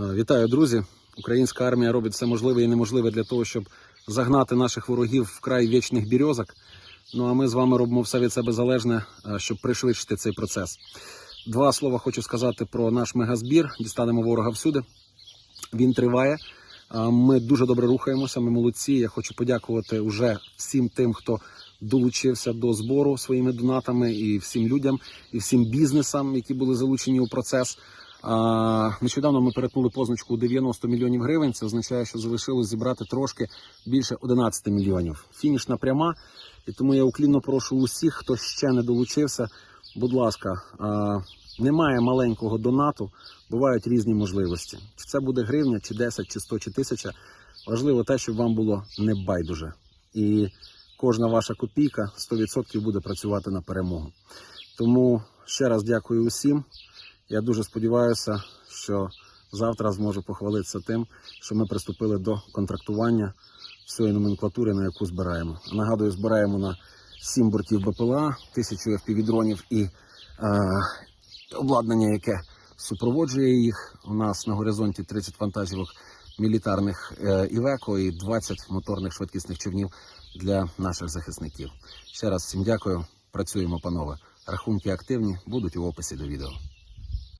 Е, Вітаю, друзі! Українська армія робить все можливе і неможливе для того, щоб загнати наших ворогів в край вічних бірьозок. Ну а ми з вами робимо все від себе залежне, е, щоб пришвидшити цей процес. Два слова хочу сказати про наш мегазбір. Дістанемо ворога всюди. Він триває. Е, Ми дуже добре рухаємося. Ми молодці. Я хочу подякувати уже всім тим, хто долучився до збору своїми донатами, і всім людям, і всім бізнесам, які були залучені у процес. Нещодавно ми перетнули позначку 90 мільйонів гривень. Це означає, що залишилось зібрати трошки більше 11 мільйонів. Фінішна пряма. І тому я уклінно прошу усіх, хто ще не долучився. Будь ласка, немає маленького донату, бувають різні можливості. Чи це буде гривня, чи 10, чи 100, чи 1000. Важливо те, щоб вам було не байдуже. І кожна ваша копійка 100% буде працювати на перемогу. Тому ще раз дякую усім. Я дуже сподіваюся, що завтра зможу похвалитися тим, що ми приступили до контрактування всієї номенклатури, на яку збираємо. Нагадую, збираємо на 7 бортів БПЛА, 1000 FPV-дронів і е, обладнання, яке супроводжує їх. У нас на горизонті 30 вантажівок мілітарних е, Івеко і 20 моторних швидкісних човнів для наших захисників. Ще раз всім дякую. Працюємо, панове. Рахунки активні будуть у описі до відео.